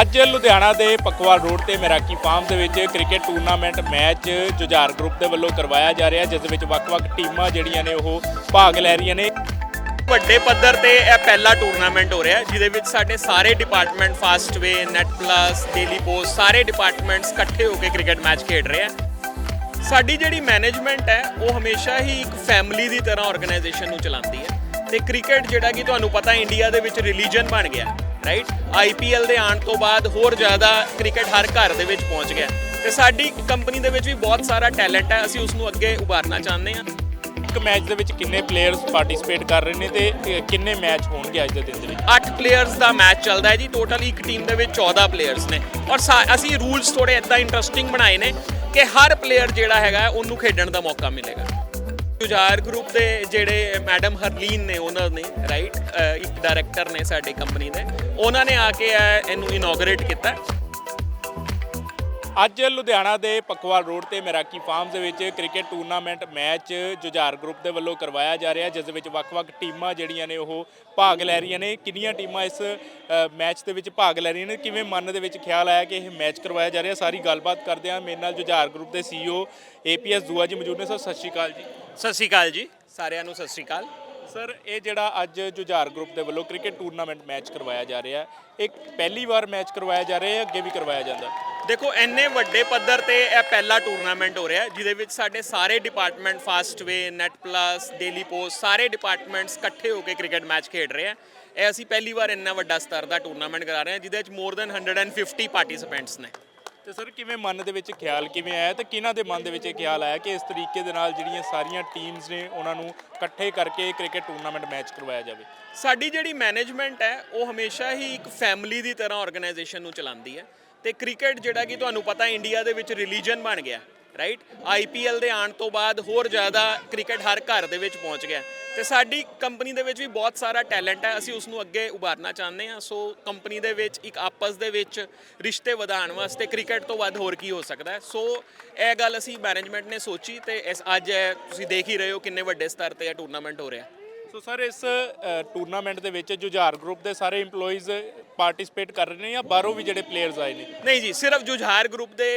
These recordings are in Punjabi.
ਅੱਜ ਲੁਧਿਆਣਾ ਦੇ ਪਕਵਾਲ ਰੋਡ ਤੇ ਮੈਰਾਕੀ ਫਾਰਮ ਦੇ ਵਿੱਚ cricket tournament match Jujhar group ਦੇ ਵੱਲੋਂ ਕਰਵਾਇਆ ਜਾ ਰਿਹਾ, ਜਿਸ ਦੇ ਵਿੱਚ ਵੱਖ-ਵੱਖ ਟੀਮਾਂ ਜਿਹੜੀਆਂ ਨੇ ਉਹ ਭਾਗ ਲੈ ਰਹੀਆਂ ਨੇ। ਵੱਡੇ ਪੱਧਰ ਤੇ ਇਹ ਪਹਿਲਾ ਟੂਰਨਾਮੈਂਟ ਹੋ ਰਿਹਾ, ਜਿਹਦੇ ਵਿੱਚ ਸਾਡੇ ਸਾਰੇ department Fastway Net Plus Daily Post ਸਾਰੇ ਡਿਪਾਰਟਮੈਂਟਸ ਇਕੱਠੇ ਹੋ ਕੇ ਕ੍ਰਿਕਟ ਮੈਚ ਖੇਡ ਰਹੇ ਆ। ਸਾਡੀ ਜਿਹੜੀ ਮੈਨੇਜਮੈਂਟ ਹੈ, ਉਹ ਹਮੇਸ਼ਾ ਹੀ ਇੱਕ ਫੈਮਿਲੀ ਦੀ ਤਰ੍ਹਾਂ ਆਰਗੇਨਾਈਜੇਸ਼ਨ ਨੂੰ ਚਲਾਉਂਦੀ ਹੈ। ਤੇ ਕ੍ਰਿਕਟ ਜਿਹੜਾ ਕਿ ਤੁਹਾਨੂੰ ਪਤਾ ਇੰਡੀਆ ਦੇ ਵਿੱਚ ਰਿਲੀਜਨ ਬਣ ਗਿਆ। ਰਾਈਟ ਆਈਪੀਐਲ ਦੇ ਆਉਣ ਤੋਂ ਬਾਅਦ ਹੋਰ ਜ਼ਿਆਦਾ ਕ੍ਰਿਕਟ ਹਰ ਘਰ ਦੇ ਵਿੱਚ ਪਹੁੰਚ ਗਿਆ। ਤੇ ਸਾਡੀ ਕੰਪਨੀ ਦੇ ਵਿੱਚ ਵੀ ਬਹੁਤ ਸਾਰਾ ਟੈਲੈਂਟ ਹੈ ਅਸੀਂ ਉਸ ਨੂੰ ਅੱਗੇ ਉਭਾਰਨਾ ਚਾਹੁੰਦੇ ਹਾਂ। ਇੱਕ ਮੈਚ ਦੇ ਵਿੱਚ ਕਿੰਨੇ ਪਲੇਅਰਸ ਪਾਰਟਿਸਿਪੇਟ ਕਰ ਰਹੇ ਨੇ ਤੇ ਕਿੰਨੇ ਮੈਚ ਹੋਣਗੇ ਅੱਜ ਦੇ ਦਿਨ ਦੇ ਵਿੱਚ? 8 ਪਲੇਅਰਸ ਦਾ ਮੈਚ ਚੱਲਦਾ ਹੈ ਜੀ ਟੋਟਲ ਇੱਕ ਟੀਮ ਦੇ ਵਿੱਚ 14 ਪਲੇਅਰਸ ਨੇ। ਔਰ ਅਸੀਂ ਰੂਲਸ ਥੋੜੇ ਇਦਾਂ ਇੰਟਰਸਟਿੰਗ ਬਣਾਏ ਨੇ ਕਿ ਹਰ ਪਲੇਅਰ ਜਿਹੜਾ ਹੈਗਾ ਉਹਨੂੰ ਖੇਡਣ ਦਾ ਮੌਕਾ ਮਿਲੇਗਾ। ਜੁਝਾਰ ਗਰੁੱਪ ਦੇ ਜਿਹੜੇ ਮੈਡਮ ਹਰਲੀਨ ਨੇ, ਉਹਨਾਂ ਨੇ ਰਾਈਟ ਇੱਕ ਡਾਇਰੈਕਟਰ ਨੇ ਸਾਡੇ ਕੰਪਨੀ ਦੇ, ਉਹਨਾਂ ਨੇ ਆ ਕੇ ਇਹਨੂੰ ਇਨੋਗਰੇਟ ਕੀਤਾ। ਅੱਜ ਲੁਧਿਆਣਾ ਦੇ ਪਕਵਾਲ ਰੋਡ ਤੇ ਮੈਰਾਕੀ ਫਾਰਮ ਦੇ ਵਿੱਚ cricket tournament match Jujhar group ਦੇ ਵੱਲੋਂ ਕਰਵਾਇਆ ਜਾ ਰਿਹਾ ਜਿਸ ਦੇ ਵਿੱਚ ਵੱਖ-ਵੱਖ ਟੀਮਾਂ ਜਿਹੜੀਆਂ ਨੇ ਉਹ ਭਾਗ ਲੈ ਰਹੀਆਂ ਨੇ। ਕਿੰਨੀਆਂ ਟੀਮਾਂ ਇਸ ਮੈਚ ਦੇ ਵਿੱਚ ਭਾਗ ਲੈ ਰਹੀਆਂ ਨੇ? ਕਿਵੇਂ ਮਨ ਦੇ ਵਿੱਚ ਖਿਆਲ ਆਇਆ ਕਿ ਇਹ ਮੈਚ ਕਰਵਾਇਆ ਜਾ ਰਿਹਾ? ਸਾਰੀ ਗੱਲਬਾਤ ਕਰਦੇ ਹਾਂ ਮੇਰੇ ਨਾਲ ਜੁਝਾਰ ਗਰੁੱਪ ਦੇ ਸੀਈਓ ਏਪੀਐਸ ਦੂਆ ਜੀ ਮੌਜੂਦ ਨੇ। ਸਰ ਸਤਿ ਸ਼੍ਰੀ ਅਕਾਲ ਜੀ। ਸਤਿ ਸ਼੍ਰੀ ਅਕਾਲ ਜੀ ਸਾਰਿਆਂ ਨੂੰ ਸਤਿ ਸ਼੍ਰੀ ਅਕਾਲ। ਸਰ ਇਹ ਜਿਹੜਾ ਅੱਜ ਜੁਝਾਰ ਗਰੁੱਪ ਦੇ ਵੱਲੋਂ ਕ੍ਰਿਕਟ ਟੂਰਨਾਮੈਂਟ ਮੈਚ ਕਰਵਾਇਆ ਜਾ ਰਿਹਾ ਇਹ ਪਹਿਲੀ ਵਾਰ ਮੈਚ ਕਰਵਾਇਆ ਜਾ ਰਿਹਾ ਹੈ ਅੱਗੇ ਵੀ ਕਰਵਾਇਆ ਜਾਂਦਾ? ਦੇਖੋ ਇੰਨੇ ਵੱਡੇ ਪੱਧਰ ਤੇ ਇਹ ਪਹਿਲਾ ਟੂਰਨਾਮੈਂਟ ਹੋ ਰਿਹਾ ਜਿਹਦੇ ਵਿੱਚ ਸਾਡੇ ਸਾਰੇ department Fastway Net Plus Daily Post ਸਾਰੇ ਡਿਪਾਰਟਮੈਂਟਸ ਇਕੱਠੇ ਹੋ ਕੇ ਕ੍ਰਿਕਟ ਮੈਚ ਖੇਡ ਰਹੇ ਆ। ਇਹ ਅਸੀਂ ਪਹਿਲੀ ਵਾਰ ਇੰਨਾ ਵੱਡਾ ਸਤਰ ਦਾ ਟੂਰਨਾਮੈਂਟ ਕਰਾ ਰਹੇ ਹਾਂ ਜਿਹਦੇ ਵਿੱਚ ਮੋਰ ਦੈਨ 150 ਪਾਰਟਿਸਿਪੈਂਟਸ ਨੇ। ਤੇ ਸਰ ਕਿਵੇਂ ਮਨ ਦੇ ਵਿੱਚ ਖਿਆਲ ਕਿਵੇਂ ਆਇਆ ਤੇ ਕਿਹਨਾਂ ਦੇ ਮਨ ਦੇ ਵਿੱਚ ਇਹ ਖਿਆਲ ਆਇਆ ਕਿ ਇਸ ਤਰੀਕੇ ਦੇ ਨਾਲ ਜਿਹੜੀਆਂ ਸਾਰੀਆਂ ਟੀਮਸ ਨੇ ਉਹਨਾਂ ਨੂੰ ਇਕੱਠੇ ਕਰਕੇ ਕ੍ਰਿਕਟ ਟੂਰਨਾਮੈਂਟ ਮੈਚ ਕਰਵਾਇਆ ਜਾਵੇ? ਸਾਡੀ ਜਿਹੜੀ ਮੈਨੇਜਮੈਂਟ ਹੈ ਉਹ ਹਮੇਸ਼ਾ ਹੀ ਇੱਕ ਫੈਮਿਲੀ ਦੀ ਤਰ੍ਹਾਂ ਆਰਗੇਨਾਈਜੇਸ਼ਨ ਨੂੰ ਚਲਾਉਂਦੀ ਹੈ। ਤੇ ਕ੍ਰਿਕਟ ਜਿਹੜਾ ਕਿ ਤੁਹਾਨੂੰ ਪਤਾ ਇੰਡੀਆ ਦੇ ਵਿੱਚ ਰਿਲੀਜਨ ਬਣ ਗਿਆ ਰਾਈਟ ਆਈਪੀਐਲ ਦੇ ਆਉਣ ਤੋਂ ਬਾਅਦ ਹੋਰ ਜ਼ਿਆਦਾ ਕ੍ਰਿਕਟ ਹਰ ਘਰ ਦੇ ਵਿੱਚ ਪਹੁੰਚ ਗਿਆ। ਤੇ ਸਾਡੀ ਕੰਪਨੀ ਦੇ ਵਿੱਚ ਵੀ ਬਹੁਤ ਸਾਰਾ ਟੈਲੈਂਟ ਹੈ, ਅਸੀਂ ਉਸ ਨੂੰ ਅੱਗੇ ਉਭਾਰਨਾ ਚਾਹੁੰਦੇ ਹਾਂ। ਸੋ ਕੰਪਨੀ ਦੇ ਵਿੱਚ ਇੱਕ ਆਪਸ ਦੇ ਵਿੱਚ ਰਿਸ਼ਤੇ ਵਧਾਉਣ ਵਾਸਤੇ ਕ੍ਰਿਕਟ ਤੋਂ ਵੱਧ ਹੋਰ ਕੀ ਹੋ ਸਕਦਾ ਹੈ? ਸੋ ਇਹ ਗੱਲ ਅਸੀਂ ਮੈਨੇਜਮੈਂਟ ਨੇ ਸੋਚੀ ਤੇ ਇਸ ਅੱਜ ਇਹ ਤੁਸੀਂ ਦੇਖ ਹੀ ਰਹੇ ਹੋ ਕਿੰਨੇ ਵੱਡੇ ਸਤਰ ਤੇ ਇਹ ਟੂਰਨਾਮੈਂਟ ਹੋ ਰਿਹਾ। ਸੋ ਸਰ ਇਸ ਟੂਰਨਾਮੈਂਟ ਦੇ ਵਿੱਚ ਜੁਝਾਰ ਗਰੁੱਪ ਦੇ ਸਾਰੇ EMPLOYEES ਪਾਰਟਿਸਿਪੇਟ ਕਰ ਰਹੇ ਨੇ ਜਾਂ ਬਾਹਰੋਂ ਵੀ ਜਿਹੜੇ ਪਲੇਅਰਸ ਆਏ ਨੇ? ਨਹੀਂ ਜੀ ਸਿਰਫ ਜੁਝਾਰ ਗਰੁੱਪ ਦੇ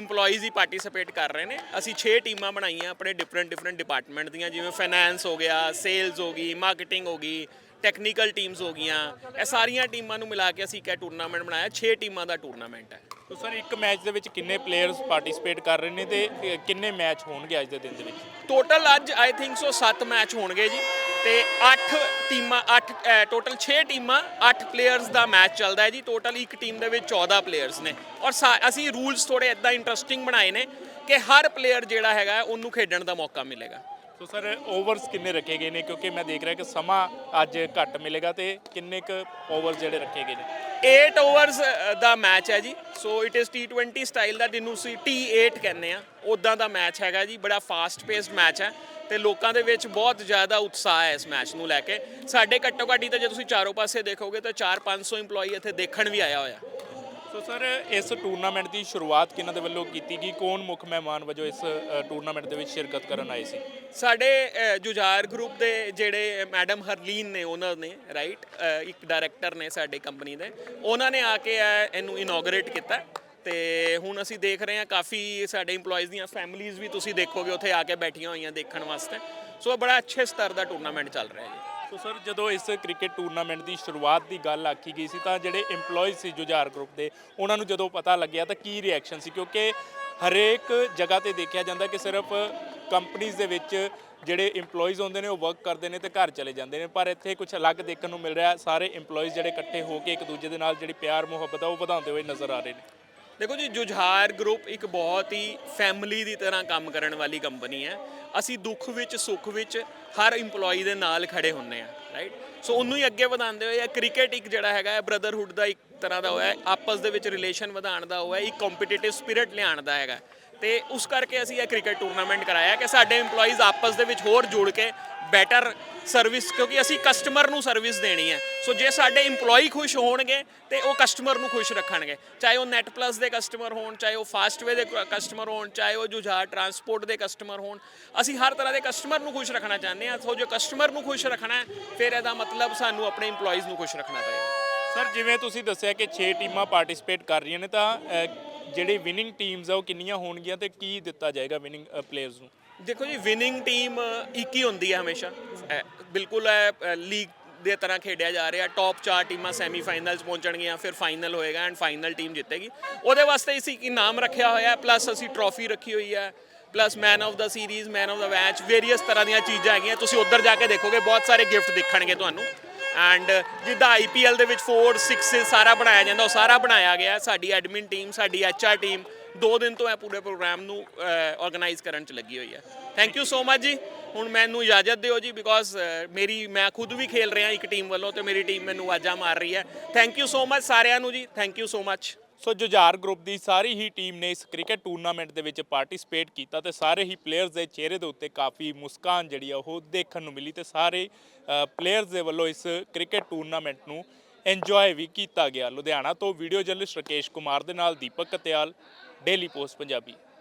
EMPLOYEES ਹੀ ਪਾਰਟਿਸਿਪੇਟ ਕਰ ਰਹੇ ਨੇ। ਅਸੀਂ 6 ਟੀਮਾਂ ਬਣਾਈਆਂ ਆਪਣੇ ਡਿਫਰੈਂਟ ਡਿਫਰੈਂਟ ਡਿਪਾਰਟਮੈਂਟ ਦੀਆਂ ਜਿਵੇਂ ਫਾਈਨੈਂਸ ਹੋ ਗਿਆ ਸੇਲਸ ਹੋ ਗਈ ਮਾਰਕੀਟਿੰਗ ਹੋ ਗਈ ਟੈਕਨੀਕਲ ਟੀਮਸ ਹੋ ਗਈਆਂ। ਇਹ ਸਾਰੀਆਂ ਟੀਮਾਂ ਨੂੰ ਮਿਲਾ ਕੇ ਅਸੀਂ ਇੱਕ ਟੂਰਨਾਮੈਂਟ ਬਣਾਇਆ। 6 ਟੀਮਾਂ ਦਾ ਟੂਰਨਾਮੈਂਟ ਹੈ। ਸੋ ਸਰ ਇੱਕ ਮੈਚ ਦੇ ਵਿੱਚ ਕਿੰਨੇ ਪਲੇਅਰਸ ਪਾਰਟਿਸਿਪੇਟ ਕਰ ਰਹੇ ਨੇ ਤੇ ਕਿੰਨੇ ਮੈਚ ਹੋਣਗੇ ਅੱਜ ਦੇ ਦਿਨ ਦੇ ਵਿੱਚ? ਟੋਟਲ ਅੱਜ ਆਈ ਥਿੰਕ ਸੋ 7 ਮੈਚ ਹੋਣਗੇ ਜੀ। ਤੇ 8 ਟੀਮਾਂ 8 ਟੋਟਲ 6 ਟੀਮਾਂ 8 ਪਲੇਅਰਸ ਦਾ ਮੈਚ ਚੱਲਦਾ ਹੈ ਜੀ। ਟੋਟਲ ਇੱਕ ਟੀਮ ਦੇ ਵਿੱਚ 14 ਪਲੇਅਰਸ ਨੇ। ਔਰ ਸਾ- ਅਸੀਂ ਰੂਲਸ ਥੋੜੇ ਇਦਾਂ ਇੰਟਰਸਟਿੰਗ ਬਣਾਏ ਨੇ ਕਿ ਹਰ ਪਲੇਅਰ ਜਿਹੜਾ ਹੈਗਾ, ਉਹਨੂੰ ਖੇਡਣ ਦਾ ਮੌਕਾ ਮਿਲੇਗਾ। ਸੋ ਸਰ ਓਵਰਸ ਕਿੰਨੇ ਰੱਖੇ ਗਏ ਨੇ? ਕਿਉਂਕਿ ਮੈਂ ਦੇਖ ਰਿਹਾ ਕਿ ਸਮਾਂ ਅੱਜ ਘੱਟ ਮਿਲੇਗਾ ਤੇ ਕਿੰਨੇ ਕੁ ਓਵਰ ਜਿਹੜੇ ਰੱਖੇ ਗਏ ਨੇ? 8 ਓਵਰਸ ਦਾ ਮੈਚ ਹੈ ਜੀ। So it is T20 style ਦਾ ਜਿਹਨੂੰ ਅਸੀਂ T8 ਕਹਿੰਦੇ ਆ ਉਦਾਂ ਦਾ ਮੈਚ ਹੈਗਾ ਜੀ। ਬੜਾ ਫਾਸਟ ਪੇਸਡ ਮੈਚ ਹੈ ਤੇ ਲੋਕਾਂ ਦੇ ਵਿੱਚ ਬਹੁਤ ਜ਼ਿਆਦਾ ਉਤਸ਼ਾਹ ਹੈ ਇਸ ਮੈਚ ਨੂੰ ਲੈ ਕੇ। ਸਾਡੇ ਘੱਟੋ ਘੱਟੀ ਤਾਂ ਜੇ ਤੁਸੀਂ ਚਾਰੋਂ ਪਾਸੇ ਦੇਖੋਗੇ ਤਾਂ 4-500 EMPLOYEE ਇੱਥੇ ਦੇਖਣ ਵੀ ਆਇਆ ਹੋਇਆ। ਸੋ ਸਰ ਇਸ ਟੂਰਨਾਮੈਂਟ ਦੀ ਸ਼ੁਰੂਆਤ ਕਿਹਨਾਂ ਦੇ ਵੱਲੋਂ ਕੀਤੀ ਗਈ? ਕੌਣ ਮੁੱਖ ਮਹਿਮਾਨ ਵਜੋਂ ਇਸ ਟੂਰਨਾਮੈਂਟ ਦੇ ਵਿੱਚ ਸ਼ਿਰਕਤ ਕਰਨ ਆਏ ਸੀ? ਸਾਡੇ ਜੁਝਾਰ ਗਰੁੱਪ ਦੇ ਜਿਹੜੇ ਮੈਡਮ ਹਰਲੀਨ ਨੇ ਓਨਰ ਨੇ ਰਾਈਟ ਇੱਕ ਡਾਇਰੈਕਟਰ ਨੇ ਸਾਡੇ ਕੰਪਨੀ ਦੇ। ਉਹਨਾਂ ਨੇ ਆ ਕੇ ਇਹ- ਇਹਨੂੰ ਇਨੋਗਰੇਟ ਕੀਤਾ। ਤੇ ਹੁਣ ਅਸੀਂ ਦੇਖ ਰਹੇ ਹਾਂ, ਕਾਫੀ ਸਾਡੇ EMPLOYEES ਦੀਆਂ ਫੈਮਿਲੀਆਂ ਵੀ ਤੁਸੀਂ ਦੇਖੋਗੇ, ਉੱਥੇ ਆ ਕੇ ਬੈਠੀਆਂ ਹੋਈਆਂ ਦੇਖਣ ਵਾਸਤੇ। ਸੋ ਬੜਾ ਅੱਛੇ ਸਤਰ ਦਾ ਟੂਰਨਾਮੈਂਟ ਚੱਲ ਰਿਹਾ ਹੈ ਜੀ ਸਰ, ਜਦੋਂ ਇਸ ਕ੍ਰਿਕਟ ਟੂਰਨਾਮੈਂਟ ਦੀ ਸ਼ੁਰੂਆਤ ਦੀ ਗੱਲ ਆਖੀ ਗਈ ਸੀ, ਤਾਂ ਜਿਹੜੇ EMPLOYEES ਸੀ ਜੁਝਾਰ ਗਰੁੱਪ ਦੇ, ਉਹਨਾਂ ਨੂੰ ਜਦੋਂ ਪਤਾ ਲੱਗਿਆ ਤਾਂ ਕੀ ਰਿਐਕਸ਼ਨ ਸੀ? ਕਿਉਂਕਿ ਹਰੇਕ ਜਗ੍ਹਾ ਤੇ ਦੇਖਿਆ ਜਾਂਦਾ ਕਿ ਸਿਰਫ ਕੰਪਨੀਆਂ ਦੇ ਵਿੱਚ ਜਿਹੜੇ EMPLOYEES ਹੁੰਦੇ ਨੇ, ਉਹ ਵਰਕ ਕਰਦੇ ਨੇ ਤੇ ਘਰ ਚਲੇ ਜਾਂਦੇ ਨੇ। ਪਰ ਇੱਥੇ ਕੁਝ ਅਲੱਗ ਦੇਖਣ ਨੂੰ ਮਿਲ ਰਿਹਾ, ਸਾਰੇ EMPLOYEES ਜਿਹੜੇ ਇਕੱਠੇ ਹੋ ਕੇ ਇੱਕ ਦੂਜੇ ਦੇ ਨਾਲ ਜਿਹੜੀ ਪਿਆਰ ਮੁਹੱਬਤ ਆ, ਉਹ ਵਧਾਉਂਦੇ ਹੋਏ ਨਜ਼ਰ ਆ ਰਹੇ ਨੇ। ਦੇਖੋ ਜੀ, ਜੁਝਾਰ ਗਰੁੱਪ ਇੱਕ ਬਹੁਤ ਹੀ ਫੈਮਿਲੀ ਦੀ ਤਰ੍ਹਾਂ ਕੰਮ ਕਰਨ ਵਾਲੀ ਕੰਪਨੀ ਹੈ। ਅਸੀਂ ਦੁੱਖ ਵਿੱਚ, ਸੁੱਖ ਵਿੱਚ ਹਰ EMPLOYEE ਦੇ ਨਾਲ ਖੜੇ ਹੁੰਨੇ ਆ ਰਾਈਟ ਸੋ ਉਹਨੂੰ ਹੀ ਅੱਗੇ ਵਧਾਉਂਦੇ ਹੋਏ ਇਹ ਕ੍ਰਿਕਟ ਇੱਕ ਜਿਹੜਾ ਹੈਗਾ ਹੈ ਬ੍ਰਦਰਹੁੱਡ ਦਾ ਇੱਕ ਤਰ੍ਹਾਂ ਦਾ ਹੋਇਆ ਹੈ, ਆਪਸ ਦੇ ਵਿੱਚ ਰਿਲੇਸ਼ਨ ਵਧਾਉਣ ਦਾ ਹੋਇਆ ਇੱਕ ਕੰਪੀਟੀਟਿਵ ਸਪਿਰਿਟ ਲਿਆਉਣ ਦਾ ਹੈਗਾ। ਤੇ ਉਸ ਕਰਕੇ ਅਸੀਂ ਇਹ ਕ੍ਰਿਕਟ ਟੂਰਨਾਮੈਂਟ ਕਰਾਇਆ ਕਿ ਸਾਡੇ EMPLOYEES ਆਪਸ ਦੇ ਵਿੱਚ ਹੋਰ ਜੁੜ ਕੇ ਬੈਟਰ ਸਰਵਿਸ ਕਿਉਂਕਿ ਅਸੀਂ ਕਸਟਮਰ ਨੂੰ ਸਰਵਿਸ ਦੇਣੀ ਹੈ। ਸੋ ਜੇ ਸਾਡੇ EMPLOYEE ਖੁਸ਼ ਹੋਣਗੇ, ਤੇ ਉਹ ਕਸਟਮਰ ਨੂੰ ਖੁਸ਼ ਰੱਖਣਗੇ। ਚਾਹੇ ਉਹ ਨੈਟ ਪਲੱਸ ਦੇ ਕਸਟਮਰ ਹੋਣ, ਚਾਹੇ ਉਹ ਫਾਸਟਵੇ ਦੇ ਕਸਟਮਰ ਹੋਣ, ਚਾਹੇ ਉਹ ਜੁਝਾਰ ਟਰਾਂਸਪੋਰਟ ਦੇ ਕਸਟਮਰ ਹੋਣ, ਅਸੀਂ ਹਰ ਤਰ੍ਹਾਂ ਦੇ ਕਸਟਮਰ ਨੂੰ ਖੁਸ਼ ਰੱਖਣਾ ਚਾਹੁੰਦੇ ਹਾਂ। ਸੋ ਜੋ ਕਸਟਮਰ ਨੂੰ ਖੁਸ਼ ਰੱਖਣਾ ਹੈ, ਫਿਰ ਇਹਦਾ ਮਤਲਬ ਸਾਨੂੰ ਆਪਣੇ EMPLOYEES ਨੂੰ ਖੁਸ਼ ਰੱਖਣਾ ਪਏਗਾ। ਸਰ ਜਿਵੇਂ ਤੁਸੀਂ ਦੱਸਿਆ ਕਿ 6 ਟੀਮਾਂ ਪਾਰਟਿਸਿਪੇਟ ਕਰ ਰਹੀਆਂ ਨੇ, ਤਾਂ ਜਿਹੜੇ ਵਿਨਿੰਗ ਟੀਮਸ ਆ, ਉਹ ਕਿੰਨੀਆਂ ਹੋਣਗੀਆਂ ਤੇ ਕੀ ਦਿੱਤਾ ਜਾਏਗਾ ਵਿਨਿੰਗ ਪਲੇਅਰਸ ਨੂੰ? ਦੇਖੋ ਜੀ ਵਿਨਿੰਗ ਟੀਮ ਇੱਕ ਹੀ ਹੁੰਦੀ ਹੈ ਹਮੇਸ਼ਾ। ਇਹ ਬਿਲਕੁਲ ਲੀਗ ਦੇ ਤਰ੍ਹਾਂ ਖੇਡਿਆ ਜਾ ਰਿਹਾ। ਟੌਪ 4 ਟੀਮਾਂ ਸੈਮੀਫਾਈਨਲਸ ਪਹੁੰਚਣਗੀਆਂ, ਫਿਰ ਫਾਈਨਲ ਹੋਏਗਾ ਐਂਡ ਫਾਈਨਲ ਟੀਮ ਜਿੱਤੇਗੀ। ਉਹਦੇ ਵਾਸਤੇ ਅਸੀਂ ਇਨਾਮ ਰੱਖਿਆ ਹੋਇਆ ਹੈ ਪਲੱਸ ਅਸੀਂ ਟਰੋਫੀ ਰੱਖੀ ਹੋਈ ਹੈ plus man of the series man of the match various ਤਰ੍ਹਾਂ ਦੀਆਂ ਚੀਜ਼ਾਂ ਹੈਗੀਆਂ। ਤੁਸੀਂ ਉੱਧਰ ਜਾ ਕੇ ਦੇਖੋਗੇ, ਬਹੁਤ ਸਾਰੇ ਗਿਫਟ ਦਿਖਣਗੇ ਤੁਹਾਨੂੰ। ਐਂਡ ਜਿੱਦਾਂ ਆਈਪੀਐਲ ਦੇ ਵਿੱਚ 4 6 ਸਾਰਾ ਬਣਾਇਆ ਜਾਂਦਾ, ਉਹ ਸਾਰਾ ਬਣਾਇਆ ਗਿਆ ਸਾਡੀ ਐਡਮਿਨ ਟੀਮ ਸਾਡੀ ਐਚਆਰ ਟੀਮ ਦੋ ਦਿਨ ਤੋਂ ਇਹ ਪੂਰੇ ਪ੍ਰੋਗਰਾਮ ਨੂੰ ਆਰਗੇਨਾਈਜ਼ ਕਰਨ ਚ ਲੱਗੀ ਹੋਈ ਹੈ। ਥੈਂਕ ਯੂ ਸੋ ਮਚ ਜੀ। ਹੁਣ ਮੈਨੂੰ ਇਜਾਜ਼ਤ ਦਿਓ ਜੀ ਬਿਕੋਜ਼ ਮੇਰੀ, ਮੈਂ ਖੁਦ ਵੀ ਖੇਲ ਰਿਹਾ ਇੱਕ ਟੀਮ ਵੱਲੋਂ ਤੇ ਮੇਰੀ ਟੀਮ ਮੈਨੂੰ ਆਵਾਜ਼ਾਂ ਮਾਰ ਰਹੀ ਹੈ। ਥੈਂਕ ਯੂ ਸੋ ਮਚ ਸਾਰਿਆਂ ਨੂੰ ਜੀ। Thank you so much so Jujhar group ਦੀ ਸਾਰੀ ਹੀ ਟੀਮ ਨੇ ਇਸ ਕ੍ਰਿਕਟ ਟੂਰਨਾਮੈਂਟ ਦੇ ਵਿੱਚ ਪਾਰਟਿਸਿਪੇਟ ਕੀਤਾ ਤੇ ਸਾਰੇ ਹੀ ਪਲੇਅਰਸ ਦੇ ਚਿਹਰੇ ਦੇ ਉੱਤੇ ਕਾਫੀ ਮੁਸਕਾਨ ਜਿਹੜੀ ਆ ਉਹ ਦੇਖਣ ਨੂੰ ਮਿਲੀ ਤੇ ਸਾਰੇ ਪਲੇਅਰਸ ਦੇ ਵੱਲੋਂ ਇਸ ਕ੍ਰਿਕਟ ਟੂਰਨਾਮੈਂਟ ਨੂੰ ਇੰਜੋਏ ਵੀ ਕੀਤਾ ਗਿਆ। ਲੁਧਿਆਣਾ ਤੋਂ ਵੀਡੀਓ ਜਰਨਲਿਸਟ ਰਕੇਸ਼ ਕੁਮਾਰ ਦੇ ਨਾਲ ਦੀਪਕ ਕਤਿਆਲ, ਡੇਲੀ ਪੋਸਟ ਪੰਜਾਬੀ।